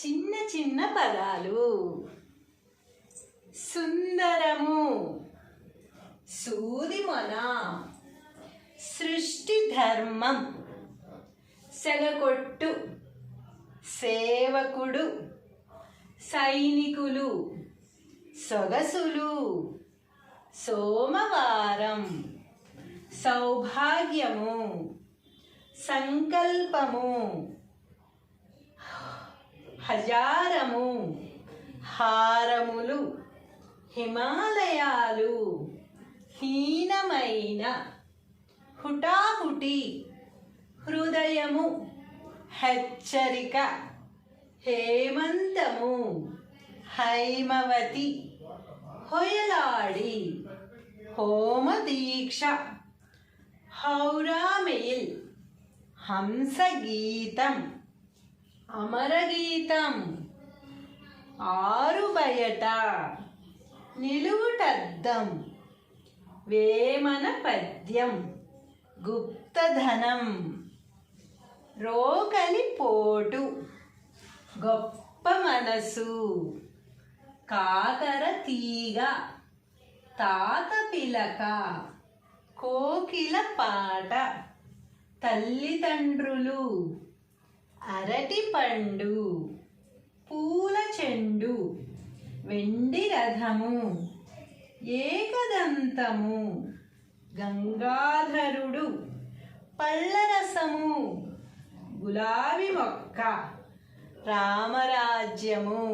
చిన్న చిన్న పదాలు. సుందరము సూదిమొన సృష్టి ధర్మం సెగకొట్టు సేవకుడు సైనికులు సొగసులు సోమవారం సౌభాగ్యము సంకల్పము గజారము హారములు హిమాలయాలు హీనమైన హుటాహుటి హృదయము హెచ్చరిక హేమంతము హైమవతి హొయలాడి హోమదీక్ష హౌరామెయిల్ హంసగీతం అమరగీతం ఆరు బయట నిలువుటద్దం వేమన పద్యం గుప్తధనం రోకలి పోటు గొప్ప మనసు కాకర తీగ తాత పిలక కోకిల పాట తల్లిదండ్రులు అరటి పండు పూల చెండు వెండి రథము ఏకదంతము గంగాధరుడు పళ్ళరసము గులాబీ మొక్క రామరాజ్యము.